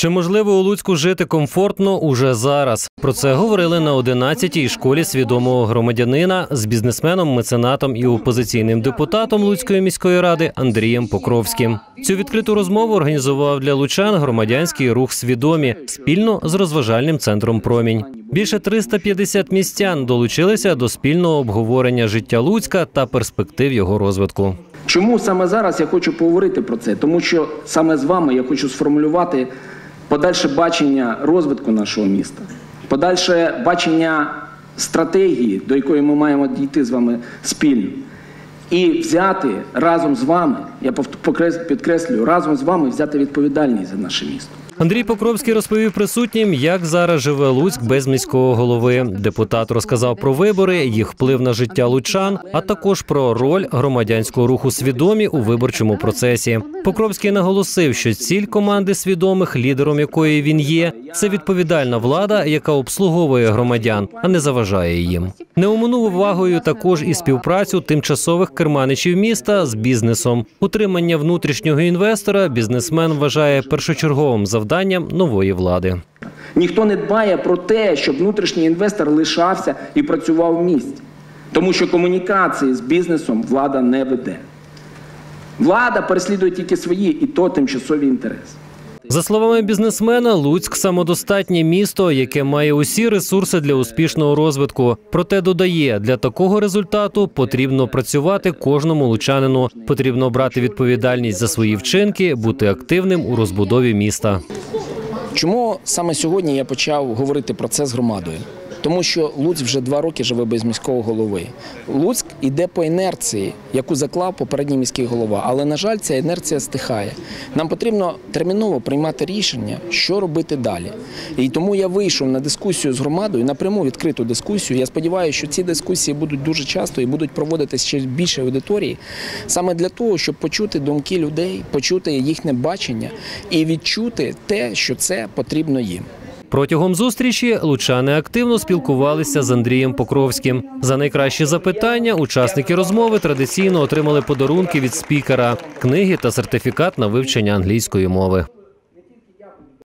Чи можливо у Луцьку жити комфортно уже зараз? Про це говорили на 11-й школі свідомого громадянина з бізнесменом, меценатом і опозиційним депутатом Луцької міської ради Андрієм Покровським. Цю відкриту розмову організував для лучан громадянський рух свідомі спільно з розважальним центром Промінь. Більше 350 містян долучилися до спільного обговорення життя Луцька та перспектив його розвитку. Чому саме зараз я хочу поговорити про це? Тому що саме з вами я хочу сформулювати подальше бачення розвитку нашого міста, подальше бачення стратегії, до якої ми маємо дійти з вами спільно, і взяти разом з вами, я підкреслюю, разом з вами взяти відповідальність за наше місто. Андрій Покровський розповів присутнім, як зараз живе Луцьк без міського голови. Депутат розказав про вибори, їх вплив на життя лучан, а також про роль громадянського руху свідомі у виборчому процесі. Покровський наголосив, що ціль команди свідомих, лідером якої він є, це відповідальна влада, яка обслуговує громадян, а не заважає їм. Не оминув увагою також і співпрацю тимчасових керманичів міста з бізнесом. Утримання внутрішнього інвестора бізнесмен вважає першочерговим завданням нової влади. Ніхто не дбає про те, щоб внутрішній інвестор лишався і працював в місті. Тому що комунікації з бізнесом влада не веде. Влада переслідує тільки свої і то тимчасові інтереси. За словами бізнесмена, Луцьк самодостатнє місто, яке має усі ресурси для успішного розвитку. Проте додає, для такого результату потрібно працювати кожному лучанину. Потрібно брати відповідальність за свої вчинки, бути активним у розбудові міста. Чому саме сьогодні я почав говорити про це з громадою? Тому що Луць вже два роки живе без міського голови. Луцьк іде по інерції, яку заклав попередній міський голова. Але, на жаль, ця інерція стихає. Нам потрібно терміново приймати рішення, що робити далі. І тому я вийшов на дискусію з громадою, на пряму відкриту дискусію. Я сподіваюся, що ці дискусії будуть дуже часто і будуть проводитися ще більше аудиторії, саме для того, щоб почути думки людей, почути їхнє бачення і відчути те, що це потрібно їм. Протягом зустрічі лучани активно спілкувалися з Андрієм Покровським. За найкращі запитання учасники розмови традиційно отримали подарунки від спікера, книги та сертифікат на вивчення англійської мови.